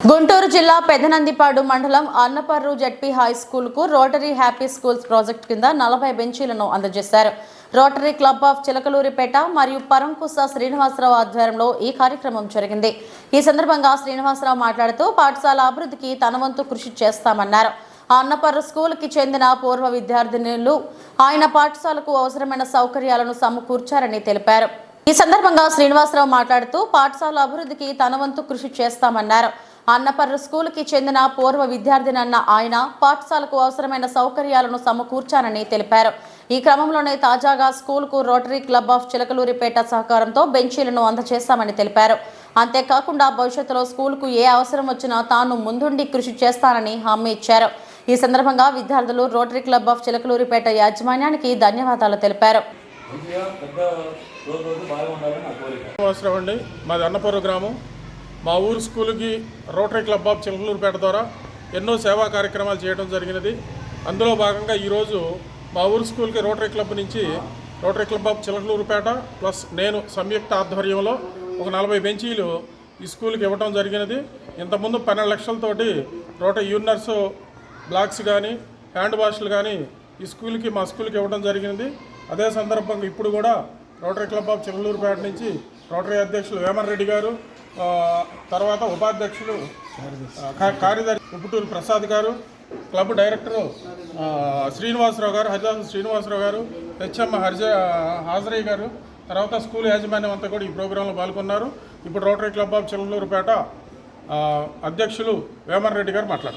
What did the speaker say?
గుంటూరు జిల్లా పెదనందిపాడు మండలం Annaparru ZP high స్కూల్కు రోటరీ హ్యాపీ స్కూల్స్ ప్రాజెక్ట్ కింద నలభై బెంచీలను అందజేశారు. రోటరీ క్లబ్ ఆఫ్ చిలకలూరిపేట మరియు పరంకుస శ్రీనివాసరావు ఆధ్వర్యంలో ఈ కార్యక్రమం జరిగింది. ఈ సందర్భంగా శ్రీనివాసరావు మాట్లాడుతూ పాఠశాల అభివృద్ధికి తన వంతు కృషి చేస్తామన్నారు. అన్నపర్రు స్కూల్కి చెందిన పూర్వ విద్యార్థినులు ఆయన పాఠశాలకు అవసరమైన సౌకర్యాలను సమకూర్చారని తెలిపారు. ఈ సందర్భంగా శ్రీనివాసరావు మాట్లాడుతూ పాఠశాల అభివృద్ధికి తన వంతు కృషి చేస్తామన్నారు. అన్నపర్రు స్కూల్కి చెందిన పూర్వ విద్యార్థినన్న ఆయన పాఠశాలకు అవసరమైన సౌకర్యాలను సమకూర్చానని తెలిపారు. ఈ క్రమంలోనే తాజాగా స్కూల్కు రోటరీ క్లబ్ ఆఫ్ చిలకలూరిపేట సహకారంతో బెంచీలను అందజేస్తామని తెలిపారు. అంతేకాకుండా భవిష్యత్తులో స్కూల్కు ఏ అవసరం వచ్చినా తాను ముందుండి కృషి చేస్తానని హామీ ఇచ్చారు. ఈ సందర్భంగా విద్యార్థులు రోటరీ క్లబ్ ఆఫ్ చిలకలూరిపేట యాజమాన్యానికి ధన్యవాదాలు తెలిపారు. మంచిగా పెద్ద రోజు రోజు బాగా ఉండాలని నా కోరిక. శ్రీనివాసరావు అండి. మాది అన్నపురం గ్రామం. మా ఊరు స్కూల్కి రోటరీ క్లబ్ ఆఫ్ చిలకలూరుపేట ద్వారా ఎన్నో సేవా కార్యక్రమాలు చేయడం జరిగినది. అందులో భాగంగా ఈరోజు మా ఊరు స్కూల్కి రోటరీ క్లబ్ నుంచి Rotary club of Chilakaluripet plus నేను సంయుక్త ఆధ్వర్యంలో ఒక నలభై బెంచీలు ఈ స్కూల్కి ఇవ్వడం జరిగినది. ఇంతకుముందు పన్నెండు లక్షలతోటి రోటరీ యూనర్స్ బ్లాక్స్ కానీ హ్యాండ్ వాష్లు కానీ ఈ స్కూల్కి మా స్కూల్కి ఇవ్వడం జరిగింది అదే సందర్భంగా ఇప్పుడు కూడా రోటరీ క్లబ్ ఆఫ్ చిలకలూరుపేట నుంచి రోటరీ అధ్యక్షులు వేమన్ రెడ్డి గారు తర్వాత ఉపాధ్యక్షులు కార్యదర్శి ఉప్పుటూరు ప్రసాద్ గారు క్లబ్ డైరెక్టరు శ్రీనివాసరావు గారు హరిదాసు శ్రీనివాసరావు గారు హెచ్ఎం హరిజ హాజరయ్య గారు తర్వాత స్కూల్ యాజమాన్యం అంతా కూడా ఈ ప్రోగ్రాంలో పాల్గొన్నారు. ఇప్పుడు రోటరీ క్లబ్ ఆఫ్ చిలకలూరుపేట అధ్యక్షులు వేమన్ రెడ్డి గారు మాట్లాడారు.